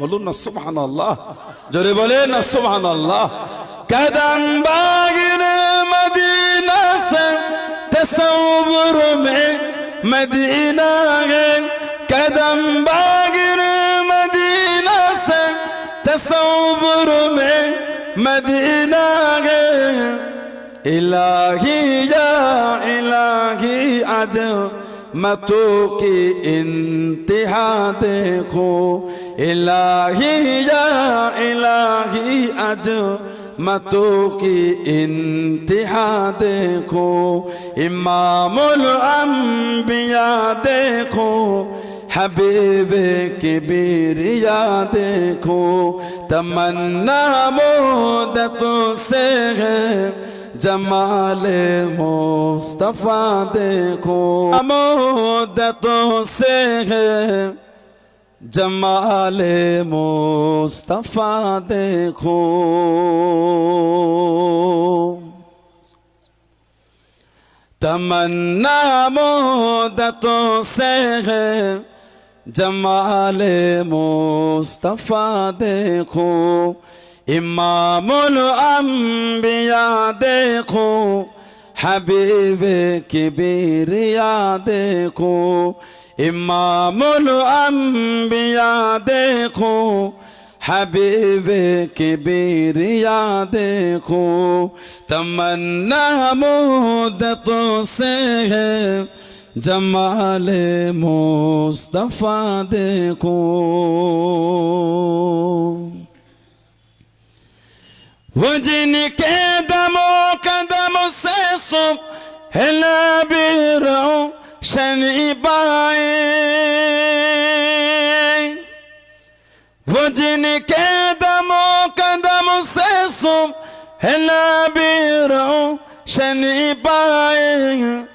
বলুন না সুবহান আল্লাহ জোরে বলে না সুবহান আল্লাহ কদম বাগির মদিনা সে তসৌর মে মদিনা গে কদম বাগির মদিনা সে তসৌর মে মদিনা গে ইলাহি, ইয়া ইলাহি, আজ মতো কি ইন্তিহা দেখো। ইলাহি, ইয়া ইলাহি, আজ মতো কি ইন্তিহা দেখো। ইমামুল আম্বিয়া দেখো। حبیب کبریا دیکھو تمنا مودتوں سے ہے جمال مصطفیٰ دیکھو مودتوں سے ہے جمال مصطفیٰ دیکھو تمنا مودتوں سے ہے جمال مصطفیٰ دیکھو، امام الانبیاء دیکھو، حبیب کبریا دیکھو، امام الانبیاء دیکھو، حبیب کبریا دیکھو۔ تمنا مودتوں سے ہے جمال مصطفیٰ دیکھو وہ جن کے دموں قدم سے صبح لبیروں شنی بائیں وہ جن کے دموں قدم سے صبح لبیروں شنی بائیں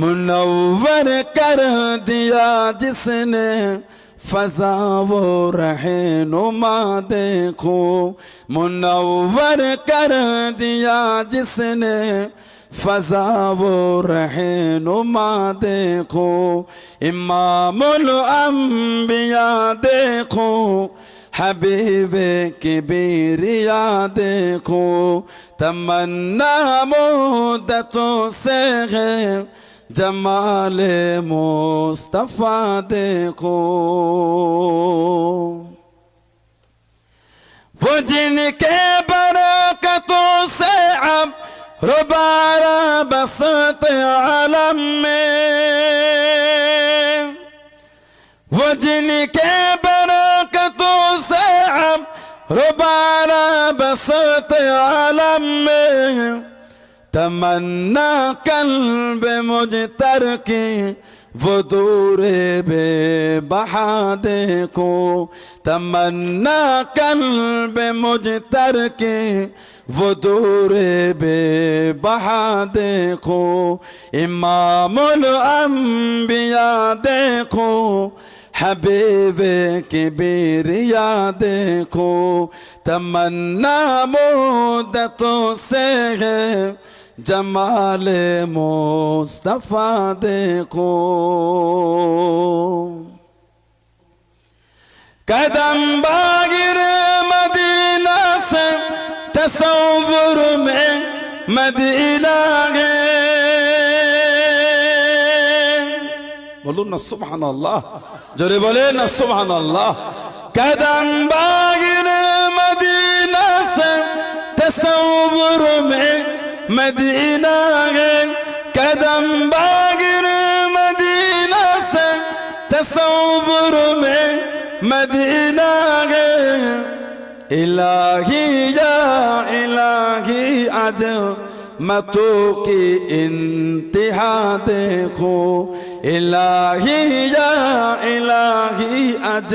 منور کر دیا جس نے فضا و رہنما دیکھو منور کر دیا جس نے فضا و رہنما دیکھو امام الانبیاء دیکھو حبیب کبریا دیکھو۔ تمنا مودتوں سے ہے جمال مصطفیٰ دیکھو۔ وہ جن کے برکتوں سے اب روبارہ بسط عالم میں۔ وہ جن کے برکتوں سے اب روبارہ بسط عالم میں۔ تمنا قلب مجتر کی وہ دور بے بہا دیکھو۔ تمنا قلب مجتر کی وہ دور بے بہا دیکھو۔ امام الانبیاء دیکھو۔ حبیب کبریا دیکھو۔ تمنا مودتوں سے ہے۔ জমালে মোস্তফা দেখো। কদম বাগির মদিনা সে তসৌর মে মদিনা গে। বলুন না সুবহান আল্লাহ জোরে বলে না সুবহান আল্লাহ কদম বাগির মদিনা সে তসৌর مدینہ ہے، قدم باگر مدینہ سے تصور میں مدینہ ہے۔ الہی یا الہی آج متو کی انتہا دیکھو الہی یا الہی آج